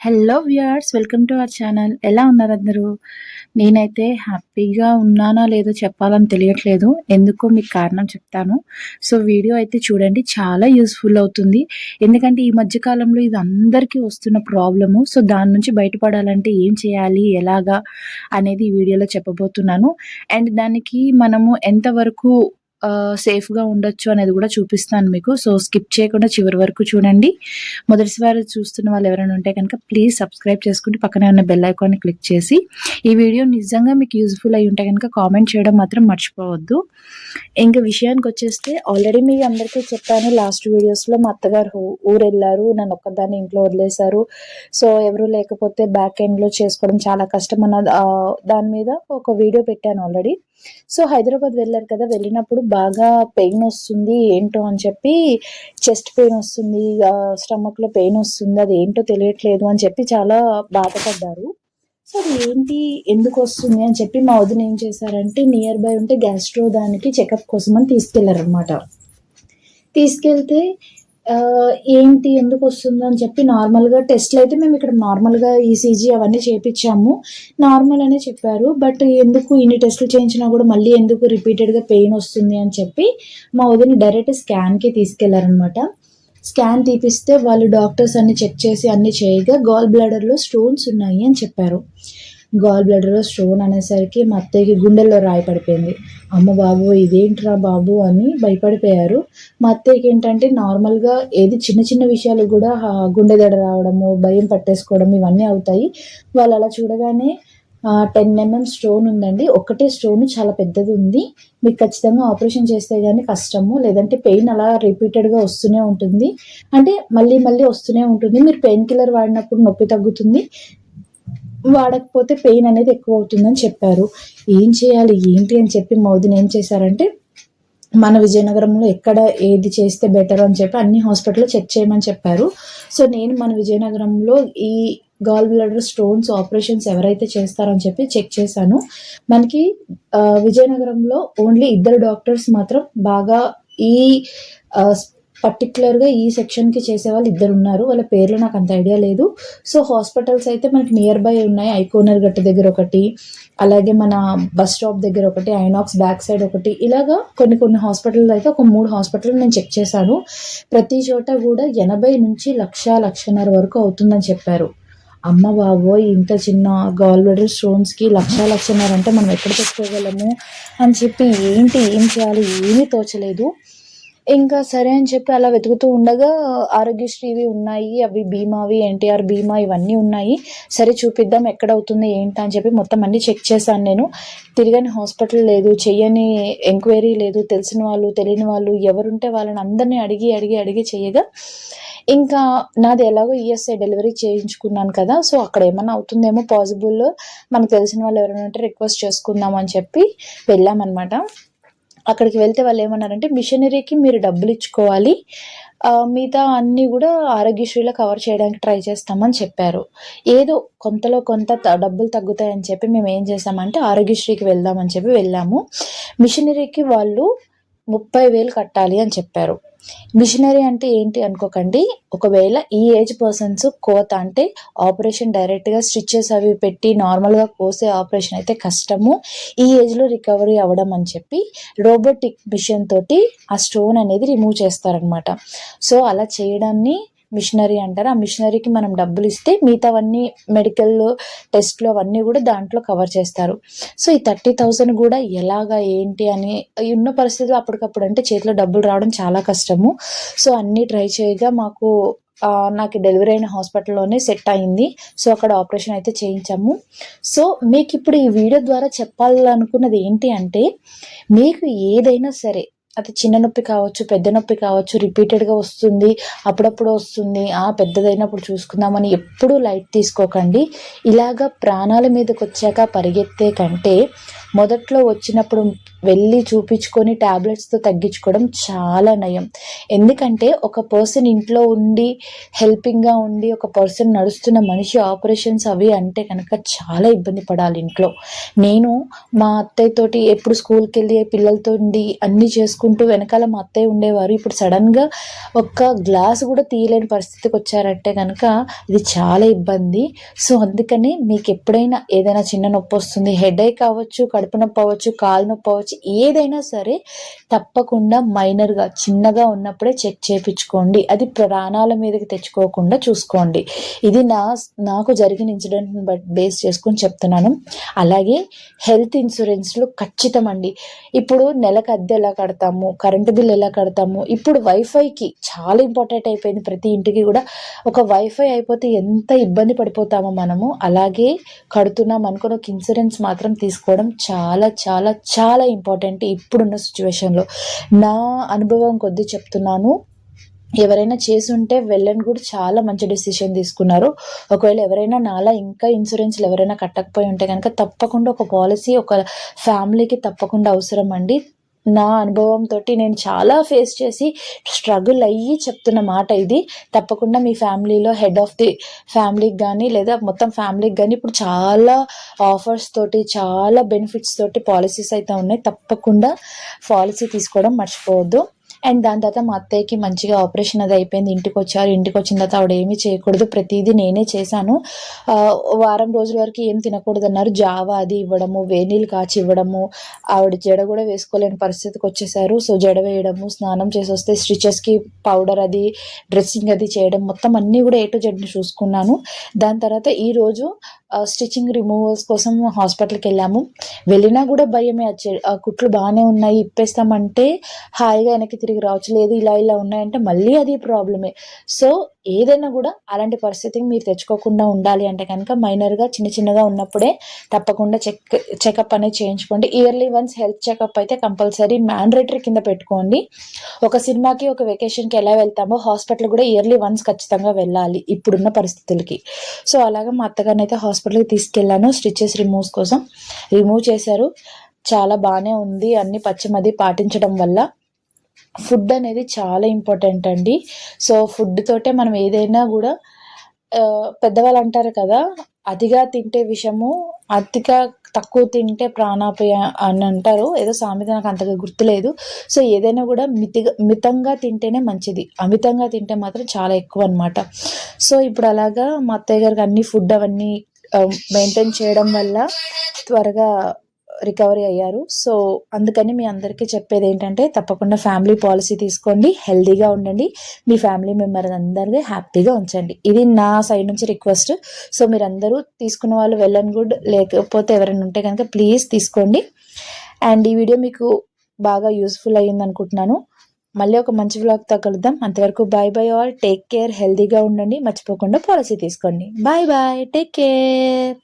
Hello viewers welcome to our channel ఎలా ఉన్నారు అందరూ? నేనైతే హ్యాపీగా ఉన్నానా లేదో చెప్పాలని తెలియట్లేదు. ఎందుకో మీకు కారణం చెప్తాను. సో వీడియో అయితే చూడండి. చాలా యూస్ఫుల్ అవుతుంది. ఎందుకంటే ఈ మధ్యకాలంలో ఇది అందరికీ వస్తున్న ప్రాబ్లము. సో దాని నుంచి బయటపడాలంటే ఏం చేయాలి? ఎలాగా? అనేది ఈ వీడియోలో చెప్పబోతున్నాను. అండ్ దానికి మనము ఎంతవరకు సేఫ్‌గా ఉండొచ్చు అనేది కూడా చూపిస్తాను మీకు. సో, స్కిప్ చేయకుండా చివరి వరకు చూడండి. మొదటిసారి చూస్తున్న వాళ్ళు ఎవరైనా ఉంటే కనుక ప్లీజ్ సబ్స్క్రైబ్ చేసుకుంటే పక్కనే ఉన్న బెల్ ఐకాన్‌ని క్లిక్ చేసి, ఈ వీడియో నిజంగా మీకు యూజ్‌ఫుల్ అయ్యి ఉంటే కనుక కామెంట్ చేయడం మాత్రం మర్చిపోవద్దు. ఇంకా విషయానికి వచ్చేస్తే ఆల్రెడీ మీ అందరికీ చెప్పాను లాస్ట్ వీడియోస్‌లో మా అత్తగారు ఊరు వెళ్ళారు నన్ను ఒక్కదాన్ని ఇంట్లో వదిలేశారు. సో, ఎవరు లేకపోతే బ్యాక్ ఎండ్‌లో చేసుకోవడం చాలా కష్టం అన్న దాని మీద ఒక వీడియో పెట్టాను ఆల్రెడీ. సో, హైదరాబాద్ వెళ్ళారు కదా! వెళ్ళినప్పుడు బాగా పెయిన్ వస్తుంది ఏంటో అని చెప్పి చెస్ట్ పెయిన్ వస్తుంది. స్టమక్‌లో పెయిన్ వస్తుంది. అది ఏంటో తెలియట్లేదు అని చెప్పి చాలా బాధపడ్డారు. సో, అది ఏంటి? ఎందుకు వస్తుంది అని చెప్పి మా వదిన ఏం చేశారంటే నియర్ బై ఉంటే గ్యాస్ట్రో దానికి చెకప్ కోసం అని తీసుకెళ్ళారనమాట. తీసుకెళ్తే ఏంటి ఎందుకు వస్తుంది అని చెప్పి నార్మల్‌గా టెస్ట్లు అయితే మేము ఇక్కడ నార్మల్‌గా ఈసీజీ అవన్నీ చేపించాము నార్మల్ అనే చెప్పారు. బట్ ఎందుకు ఇన్ని టెస్ట్‌లు చేయించినా కూడా మళ్ళీ ఎందుకు రిపీటెడ్‌గా పెయిన్ వస్తుంది అని చెప్పి మా వదిన డైరెక్ట్ స్కాన్‌కి తీసుకెళ్ళారనమాట. స్కాన్ తీపిస్తే వాళ్ళు డాక్టర్స్ అన్ని చెక్ చేసి అన్ని చేయగా గాల్ బ్లాడర్‌లో స్టోన్స్ ఉన్నాయి అని చెప్పారు. గాల్ బ్లడర్లో స్టోన్ అనేసరికి మా అత్తయ్యకి గుండెల్లో రాయి పడిపోయింది. అమ్మ బాబు ఇదేంట్రా బాబు అని భయపడిపోయారు. మా అత్తయ్యకి ఏంటంటే నార్మల్‌గా ఏది చిన్న చిన్న విషయాలు కూడా గుండె దడ రావడము, భయం పట్టేసుకోవడం ఇవన్నీ అవుతాయి. వాళ్ళు అలా చూడగానే టెన్ ఎంఎం స్టోన్ ఉందండి. ఒక్కటే స్టోన్ చాలా పెద్దది ఉంది మీకు ఖచ్చితంగా ఆపరేషన్ చేస్తే కానీ కష్టము. లేదంటే పెయిన్ అలా రిపీటెడ్‌గా వస్తూనే ఉంటుంది. అంటే మళ్ళీ మళ్ళీ వస్తూనే ఉంటుంది. మీరు పెయిన్ కిల్లర్ వాడినప్పుడు నొప్పి తగ్గుతుంది. వాడకపోతే పెయిన్ అనేది ఎక్కువ అవుతుందని చెప్పారు. ఏం చేయాలి? ఏంటి? అని చెప్పి మోదీని ఏం చేశారంటే మన విజయనగరంలో ఎక్కడ ఏది చేస్తే బెటర్ అని చెప్పి అన్ని హాస్పిటల్‌లో చెక్ చేయమని చెప్పారు. సో, నేను మన విజయనగరంలో ఈ గాల్ బ్లాడర్ స్టోన్స్ ఆపరేషన్స్ ఎవరైతే చేస్తారో అని చెప్పి చెక్ చేశాను. మనకి విజయనగరంలో ఓన్లీ ఇద్దరు డాక్టర్స్ మాత్రం బాగా ఈ పర్టికులర్గా ఈ పర్టిక్యులర్‌గా ఈ సెక్షన్‌కి ఇద్దరు ఉన్నారు వాళ్ళ పేర్లు నాకు అంత ఐడియా లేదు. సో, హాస్పిటల్స్ అయితే మనకి నియర్ బై ఉన్నాయి. ఐకోనర్ గట్టు దగ్గర ఒకటి, అలాగే మన బస్ స్టాప్ దగ్గర ఒకటి, ఐనాక్స్ బ్యాక్ సైడ్ ఒకటి ఇలాగా కొన్ని కొన్ని హాస్పిటల్‌లో అయితే ఒక మూడు హాస్పిటల్ నేను చెక్ చేశాను. ప్రతి చోట కూడా 80 నుంచి లక్ష, లక్షన్నర వరకు అవుతుందని చెప్పారు. అమ్మ బాబోయ్! ఇంత చిన్న గాల్ బ్లడర్ స్టోన్స్‌కి లక్ష, లక్షన్నర అంటే మనం ఎక్కడ పెట్టుకోగలము అని చెప్పి ఏంటి? ఏం చేయాలి? ఏమీ తోచలేదు. ఇంకా సరే అని చెప్పి అలా వెతుకుతూ ఉండగా ఆరోగ్యశ్రీవి ఉన్నాయి. అవి బీమావి, ఎన్టీఆర్ బీమా ఇవన్నీ ఉన్నాయి. సరే చూపిద్దాం ఎక్కడవుతుంది ఏంటి అని చెప్పి మొత్తం అన్నీ చెక్ చేశాను నేను. తిరిగని హాస్పిటల్ లేదు. చెయ్యని ఎంక్వైరీ లేదు. తెలిసిన వాళ్ళు, తెలియని వాళ్ళు ఎవరుంటే వాళ్ళని అందరిని అడిగి, అడిగి, అడిగి చేయగా ఇంకా నాది ఎలాగో ఈఎస్ఐ డెలివరీ చేయించుకున్నాను కదా! సో, అక్కడ ఏమైనా అవుతుందేమో పాసిబుల్ మనకు తెలిసిన వాళ్ళు ఎవరైనా ఉంటే రిక్వెస్ట్ చేసుకుందాం అని చెప్పి వెళ్ళామనమాట. అక్కడికి వెళ్తే వాళ్ళు ఏమన్నారంటే మిషనరీకి మీరు డబ్బులు ఇచ్చుకోవాలి మిగతా అన్నీ కూడా ఆరోగ్యశ్రీలో కవర్ చేయడానికి ట్రై చేస్తామని చెప్పారు. ఏదో కొంతలో కొంత డబ్బులు తగ్గుతాయని చెప్పి మేము ఏం చేసామంటే ఆరోగ్యశ్రీకి వెళ్దాం అని చెప్పి వెళ్ళాము. మిషనరీకి వాళ్ళు 30,000 కట్టాలి అని చెప్పారు. మిషనరీ అంటే ఏంటి అనుకోకండి. ఒకవేళ ఈ ఏజ్ పర్సన్స్ కోత అంటే ఆపరేషన్ డైరెక్ట్‌గా స్టిచెస్ అవి పెట్టి నార్మల్‌గా కోసే ఆపరేషన్ అయితే కష్టము. ఈ ఏజ్‌లో రికవరీ అవ్వడం అని చెప్పి రోబోటిక్ మిషన్ తోటి ఆ స్టోన్ అనేది రిమూవ్ చేస్తారనమాట. సో, అలా చేయడాన్ని మిషనరీ అంటారు. ఆ మిషనరీకి మనం డబ్బులు ఇస్తే మిగతావన్నీ మెడికల్ టెస్ట్‌లు అవన్నీ కూడా దాంట్లో కవర్ చేస్తారు. సో, ఈ థర్టీ థౌజండ్ కూడా ఎలాగా? ఏంటి? అని ఉన్న పరిస్థితిలో అప్పటికప్పుడు అంటే చేతిలో డబ్బులు రావడం చాలా కష్టము. సో, అన్నీ ట్రై చేయగా మాకు నాకు డెలివరీ అయిన హాస్పిటల్‌లోనే సెట్ అయింది. సో, అక్కడ ఆపరేషన్ అయితే చేయించాము. సో, మీకు ఇప్పుడు ఈ వీడియో ద్వారా చెప్పాలనుకున్నది ఏంటి అంటే మీకు ఏదైనా సరే అది చిన్న నొప్పి కావచ్చు, పెద్ద నొప్పి కావచ్చు, రిపీటెడ్‌గా వస్తుంది. అప్పుడప్పుడు వస్తుంది. ఆ! పెద్దదైనప్పుడు చూసుకుందామని ఎప్పుడూ లైట్ తీసుకోకండి. ఇలాగ ప్రాణాల మీదకి వచ్చాక పరిగెత్తే కంటే మొదట్లో వచ్చినప్పుడు వెళ్ళి చూపించుకొని టాబ్లెట్స్తో తగ్గించుకోవడం చాలా నయం. ఎందుకంటే ఒక పర్సన్ ఇంట్లో ఉండి హెల్పింగ్గా ఉండి ఒక పర్సన్ నడుస్తున్న మనిషి ఆపరేషన్స్ అవి అంటే కనుక చాలా ఇబ్బంది పడాలి ఇంట్లో. నేను మా అత్తయ్యతోటి ఎప్పుడు స్కూల్కి వెళ్ళి పిల్లలతో ఉండి అన్నీ చేసుకుంటూ వెనకాల మా అత్తయ్య ఉండేవారు. ఇప్పుడు సడన్గా ఒక్క గ్లాస్ కూడా తీయలేని పరిస్థితికి వచ్చారంటే కనుక ఇది చాలా ఇబ్బంది. సో అందుకని మీకు ఎప్పుడైనా ఏదైనా చిన్న నొప్పి వస్తుంది హెడేక్ అవ్వచ్చు కడుపు నొప్పి అవ్వచ్చు కాలు నొప్పి అవ్వచ్చు ఏదైనా సరే తప్పకుండా మైనర్గా చిన్నగా ఉన్నప్పుడే చెక్ చేయించుకోండి. అది ప్రాణాల మీదకి తెచ్చుకోకుండా చూసుకోండి. ఇది నా నాకు జరిగిన ఇన్సిడెంట్ని బట్ బేస్ చేసుకొని చెప్తున్నాను. అలాగే హెల్త్ ఇన్సూరెన్స్లు ఖచ్చితం అండి ఇప్పుడు నెలకు అద్దె ఎలా కడతాము కరెంటు బిల్ ఎలా కడతాము ఇప్పుడు వైఫైకి చాలా ఇంపార్టెంట్ అయిపోయింది. ప్రతి ఇంటికి కూడా ఒక వైఫై అయిపోతే ఎంత ఇబ్బంది పడిపోతామో మనము. అలాగే కడుతున్నాం అనుకుని ఒక ఇన్సూరెన్స్ మాత్రం తీసుకోవడం చాలా చాలా చాలా ఇంపార్టెంట్ ఇప్పుడున్న సిచ్యువేషన్లో నా అనుభవం కొద్దీ చెప్తున్నాను. ఎవరైనా చేసుంటే వెళ్ళని కూడా చాలా మంచి డెసిషన్ తీసుకున్నారు. ఒకవేళ ఎవరైనా నాలా ఇంకా ఇన్సూరెన్స్లు ఎవరైనా కట్టకపోయి ఉంటే కనుక తప్పకుండా ఒక పాలసీ ఒక ఫ్యామిలీకి తప్పకుండా అవసరం అండి. నా అనుభవంతో నేను చాలా ఫేస్ చేసి స్ట్రగుల్ అయ్యి చెప్తున్న మాట ఇది. తప్పకుండా మీ ఫ్యామిలీలో హెడ్ ఆఫ్ ది ఫ్యామిలీకి కానీ లేదా మొత్తం ఫ్యామిలీకి కానీ ఇప్పుడు చాలా ఆఫర్స్ తోటి చాలా బెనిఫిట్స్ తోటి పాలసీస్ అయితే ఉన్నాయి. తప్పకుండా పాలసీ తీసుకోవడం మర్చిపోవద్దు. అండ్ దాని తర్వాత మా అత్తయ్యకి మంచిగా ఆపరేషన్ అది అయిపోయింది. ఇంటికి వచ్చారు. ఇంటికి వచ్చిన తర్వాత ఆవిడ ఏమీ చేయకూడదు. ప్రతిదీ నేనే చేశాను. వారం రోజుల వరకు ఏం తినకూడదు అన్నారు జావా అది ఇవ్వడము వేనీళ్ళు కాచి ఇవ్వడము ఆవిడ జడ కూడా వేసుకోలేని పరిస్థితికి వచ్చేసారు. సో జడ వేయడము స్నానం చేసి వస్తే స్టిచెస్కి పౌడర్ అది డ్రెస్సింగ్ అది చేయడం మొత్తం అన్నీ కూడా ఏ టు జెడ్ని చూసుకున్నాను. దాని తర్వాత ఈరోజు స్టిచ్చింగ్ రిమూవల్స్ కోసం హాస్పిటల్కి వెళ్ళాము. వెళ్ళినా కూడా భయమే. వచ్చే ఆ కుట్లు బాగానే ఉన్నాయి. ఇప్పేస్తామంటే హాయిగా వెనక్కి తిరిగి రావచ్చు లేదు ఇలా ఇలా ఉన్నాయంటే మళ్ళీ అది ప్రాబ్లమే. సో ఏదైనా కూడా అలాంటి పరిస్థితికి మీరు తెచ్చుకోకుండా ఉండాలి అంటే కనుక మైనర్గా చిన్న చిన్నగా ఉన్నప్పుడే తప్పకుండా చెక్ చెకప్ అనేది చేయించుకోండి. ఇయర్లీ వన్స్ హెల్త్ చెకప్ అయితే కంపల్సరీ మ్యాండేటరీ కింద పెట్టుకోండి. ఒక సినిమాకి ఒక వెకేషన్కి ఎలా వెళ్తామో హాస్పిటల్ కూడా ఇయర్లీ వన్స్ ఖచ్చితంగా వెళ్ళాలి ఇప్పుడున్న పరిస్థితులకి. సో అలాగే మా అత్తగారిని అయితే హాస్పిటల్కి తీసుకెళ్ళాను. స్టిచెస్ రిమూవ్స్ కోసం. రిమూవ్ చేశారు. చాలా బాగానే ఉంది. అన్ని పచ్చిమది పాటించడం వల్ల ఫుడ్ అనేది చాలా ఇంపార్టెంట్ అండి. సో ఫుడ్ తోటే మనం ఏదైనా కూడా పెద్దవాళ్ళు అంటారు కదా అతిగా తింటే విషము అతిగా తక్కువ తింటే ప్రాణాపాయ అని అంటారు. ఏదో సామెత నాకు అంతగా గుర్తులేదు. సో ఏదైనా కూడా మితిగా మితంగా తింటేనే మంచిది. అమితంగా తింటే మాత్రం చాలా ఎక్కువ అనమాట సో ఇప్పుడు అలాగా మా అత్తయ్య గారికి అన్ని ఫుడ్ అవన్నీ మెయింటైన్ చేయడం వల్ల త్వరగా రికవరీ అయ్యారు. సో అందుకని మీ అందరికీ చెప్పేది ఏంటంటే తప్పకుండా ఫ్యామిలీ పాలసీ తీసుకోండి హెల్దీగా ఉండండి మీ ఫ్యామిలీ మెంబర్ అందరినీ హ్యాపీగా ఉంచండి. ఇది నా సైడ్ నుంచి రిక్వెస్ట్. సో మీరందరూ తీసుకున్న వాళ్ళు వెల్ అండ్ గుడ్. లేకపోతే ఎవరైనా ఉంటే కనుక ప్లీజ్ తీసుకోండి. అండ్ ఈ వీడియో మీకు బాగా యూస్ఫుల్ అయ్యింది అనుకుంటున్నాను. మళ్ళీ ఒక మంచి బ్లాగ్తో కలుద్దాం. అంతవరకు bye bye all. Take care హెల్దీగా ఉండండి మర్చిపోకుండా పాలసీ తీసుకోండి. Bye bye. Take care.